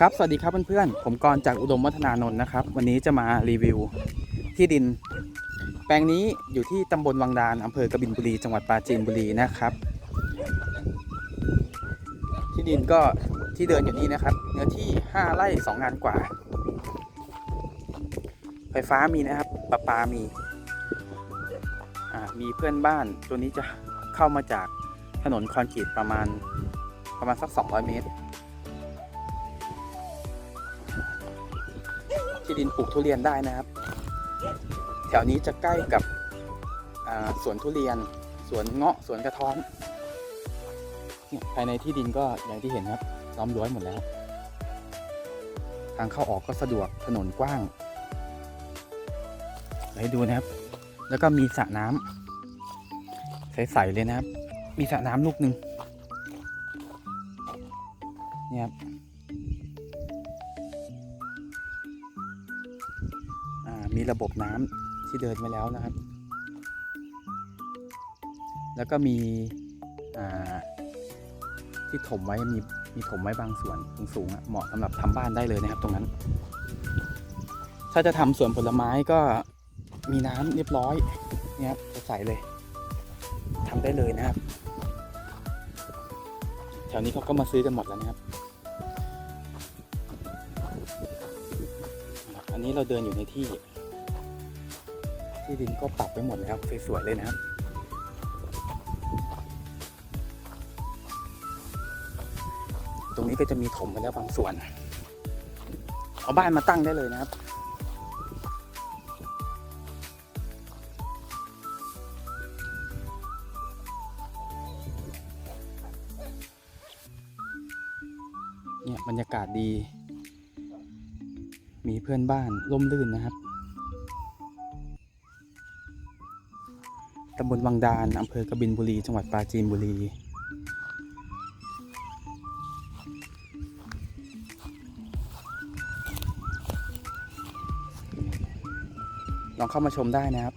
ครับ สวัสดีครับเพื่อนๆ ผมกรจากอุดมวัฒนานนท์นะครับ วันนี้จะมารีวิวที่ดิน แปลงนี้อยู่ที่ตำบลวังดานอำเภอกบินบุรี จังหวัดปราจีนบุรีนะครับ ที่ดินก็ที่เดินอยู่นี่นะครับ เนื้อที่ 5 ไร่2งานกว่า ไฟฟ้ามีนะครับประปามีอ่ามีเพื่อนบ้านตัวนี้จะเข้ามาจากถนนคอนกรีตประมาณประมาณสัก 200 เมตร ที่ดินปลูกทุเรียนได้นะครับ แถวนี้จะใกล้กับสวนทุเรียน สวนเงาะสวนกระท้อนภายในที่ดินก็อย่างที่เห็นครับล้อมรั้วหมดแล้ว ทางเข้าออกก็สะดวกถนนกว้างให้ดูนะครับ แล้วก็มีสระน้ำใสๆเลยนะครับ มีสระน้ำลูกหนึ่งเนี่ยครับ มีระบบน้ำที่เดินมาแล้วนะครับ แล้วก็มีที่ถมไว้มีมีถมไว้บางส่วนสูงๆอะเหมาะสำหรับทำบ้านได้เลยนะครับ ตรงนั้น ถ้าจะทำสวนผลไม้ก็มีน้ำเรียบร้อยนี่ยครับใส่เลยทำได้เลยนะครับ แถวนี้เขาก็มาซื้อกันหมดแล้วนะครับอันนี้เราเดินอยู่ในที่ ที่ดินก็ปรับไปหมดแล้วสวยๆเลยนะครับตรงนี้ก็จะมีถมไปแล้วบางส่วน เอาบ้านมาตั้งได้เลยนะครับ เนี่ยบรรยากาศดี มีเพื่อนบ้านร่มรื่นนะครับ ตำบลวังดานอำเภอกบินบุรี จังหวัดปราจีนบุรี ลองเข้ามาชมได้นะครับ